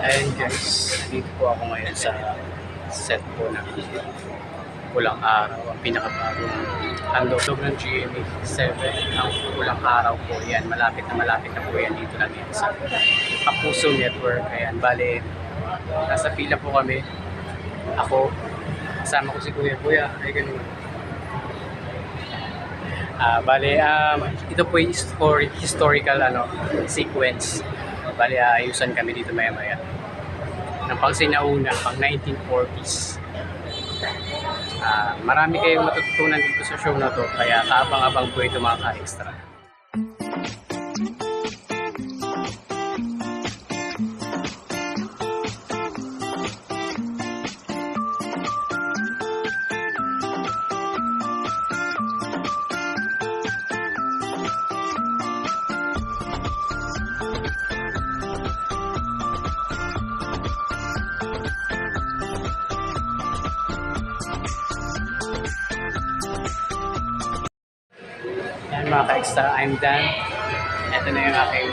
Ayun guys, dito po ako ngayon sa set po ng Pulang Araw, ang pinakabagong handog ng GMA 7, ang Pulang Araw po yan. Malapit na malapit na po yan dito lang yan sa Kapuso Network. Ayan, bale, nasa pila po kami. Ako, kasama ko si Kuya. Kuya, ay ganun. Ah, bale, um, ito po yung story, historical ano, sequence. Bale, aayusan kami dito maya-maya. Ng pang sinauna, pang 1940s. Ah, marami kayong matututunan dito sa show na to, kaya kaabang-abang po ito mga ka-extra. Mga ka-extra, I'm done. Ito na yung aking.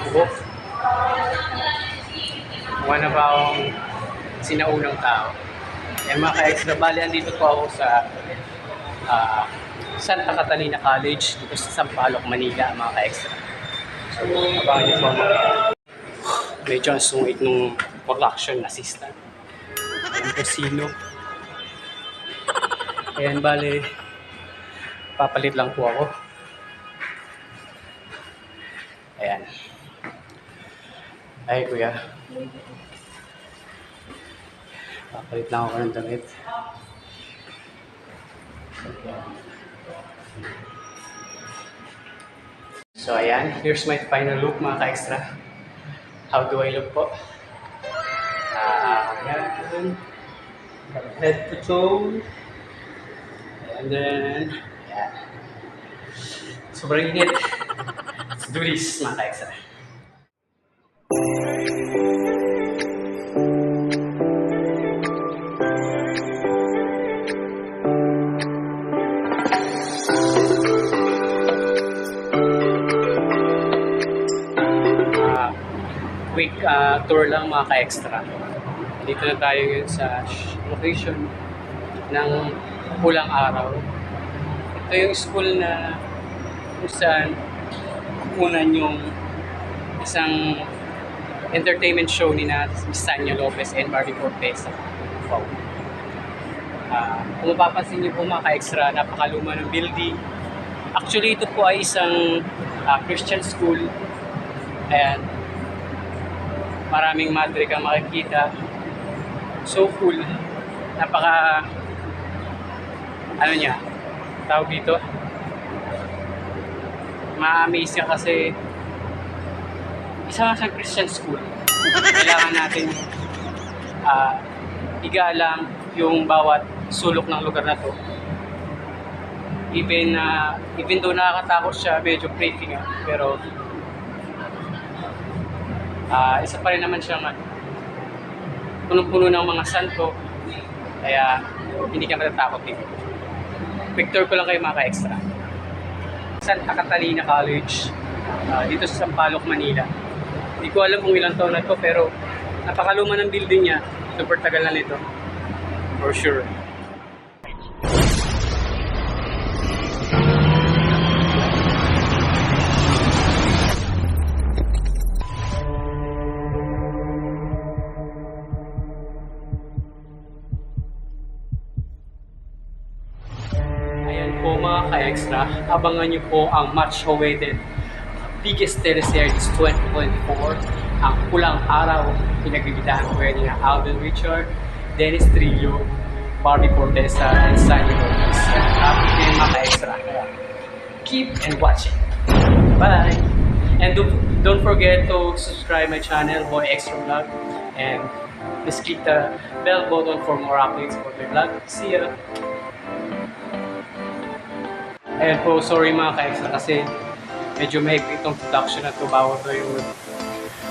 Mukha na ba akong sinaunang tao? Yan mga ka-extra, bali andito po ako sa ah, Santa Catalina College dito sa Sampaloc, Manila mga ka-extra. So, abangan niyo po mamaya. Medyo ang sungit nung production assistant. Ayan po sino. Ayan, bali, papalit lang po ako. Ayan. Ay, kuya. Papalit lang ako ng damit. So, ayan. Here's my final look, mga ka-extra. How do I look po? Ah, ayan. Head to toe. And then, ayan. Sobrang init. Do this, ka-extra. Ah, quick ah, tour lang mga ka-extra. Dito na tayo ngayon sa location ng Pulang Araw. Ito yung school na kung saan kukunan yung isang entertainment show ni na Sanya Lopez and Barbie Cortez. Wow. Ah, kung mapapansin niyo po mga ka-extra, napakaluma ng building. Actually, ito po ay isang ah, Christian school. Ayan. Maraming madre kang makikita. So cool. Napaka ano niya, tawag dito, ma-amaze ka kasi isa siyang Christian school. Kailangan natin ah igalang yung bawat sulok ng lugar na to. Even na even though nakakatakot siya, medyo creepy nga, pero ah isa pa rin naman siyang ano, punong-puno ng mga santo. Kaya hindi ka matatakot dito. Picture ko lang kayo mga ka-extra. Santa Catalina College ah, dito sa Sampaloc, Manila. Hindi ko alam kung ilang taon na to pero napakaluma ng building niya. Super tagal na nito. For sure. Ayan po mga ka-extra, abangan niyo po ang much awaited biggest teleseries 2024, ang Pulang Araw, pinagbibidahan ko yan ni Alden Richard, Dennis Trillo, Barbie Cortesa, and Sunny Lopez. Happy din mga ka-extra. Keep and watch it. Bye! And don't, don't forget to subscribe my channel, Boy Extra Vlog, and please click the bell button for more updates for my vlog. See ya! Ayan po, sorry mga ka-extra kasi medyo mahigpit itong production na to bawat ko yung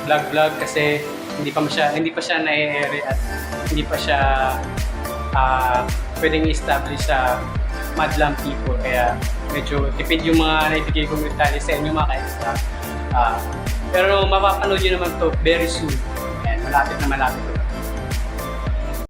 vlog-vlog kasi hindi pa siya hindi pa siya na-air at hindi pa siya ah pwedeng i-establish sa madlang people kaya medyo tipid yung mga naibigay kong detalye sa inyo mga ka-extra. Ah, pero mapapanood nyo naman to very soon. And malapit na malapit